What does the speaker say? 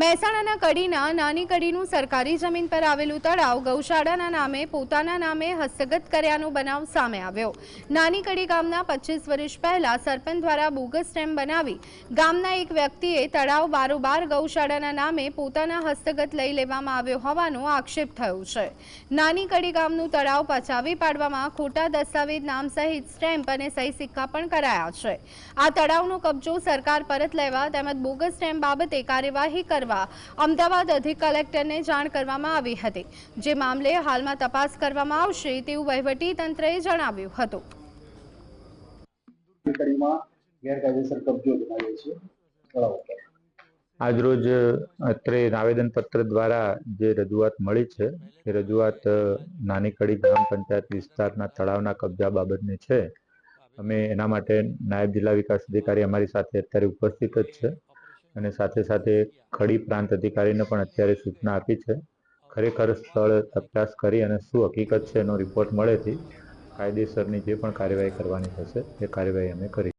મહેસાણાના કડીના નાની કડીનું સરકારી જમીન પર આવેલું તળાવ ગૌશાળાના નામે, પોતાના નામે હસ્તગત કર્યાનો બનાવ સામે આવ્યો. નાની કડી ગામના પચીસ વર્ષ પહેલા સરપંચ દ્વારા બોગસ સ્ટેમ્પ બનાવી ગામના એક વ્યક્તિએ તળાવ બારોબાર ગૌશાળાના નામે પોતાના હસ્તગત લઈ લેવામાં આવ્યો હોવાનો આક્ષેપ થયો છે. નાની કડી ગામનું તળાવ પચાવી પાડવામાં ખોટા દસ્તાવેજ નામ સહિત સ્ટેમ્પ અને સહી સિક્કા પણ કરાયા છે. આ તળાવનો કબજો સરકાર પરત લેવા તેમજ બોગસ સ્ટેમ્પ બાબતે કાર્યવાહી કરવા અમદાવાદ અધિક કલેક્ટરને જાણ કરવામાં આવી હતી. જે મામલે હાલમાં તપાસ કરવામાં આવશે તેવું વહીવટીતંત્રએ જણાવ્યું હતું. ગેરકાયદેસર કબજો જણાવ્યો છે. તળાવ આજરોજ અત્રે આવેદનપત્ર દ્વારા જે રજૂઆત મળી છે એ રજૂઆત નાની કડી ગ્રામ પંચાયત વિસ્તારના તળાવના કબજા બાબતની છે. અમે એના માટે નાયબ જિલ્લા વિકાસ અધિકારી અમારી સાથે અત્યારે ઉપસ્થિત જ છે. અને સાથે સાથે ખડી પ્રાંત અધિકારીને પણ અત્યારે સૂચના આપી છે. ખરેખર સ્થળ તપાસ કરી અને શું હકીકત છે એનો રિપોર્ટ મળેથી કાયદેસરની જે પણ કાર્યવાહી કરવાની થશે, એ કાર્યવાહી અમે કરી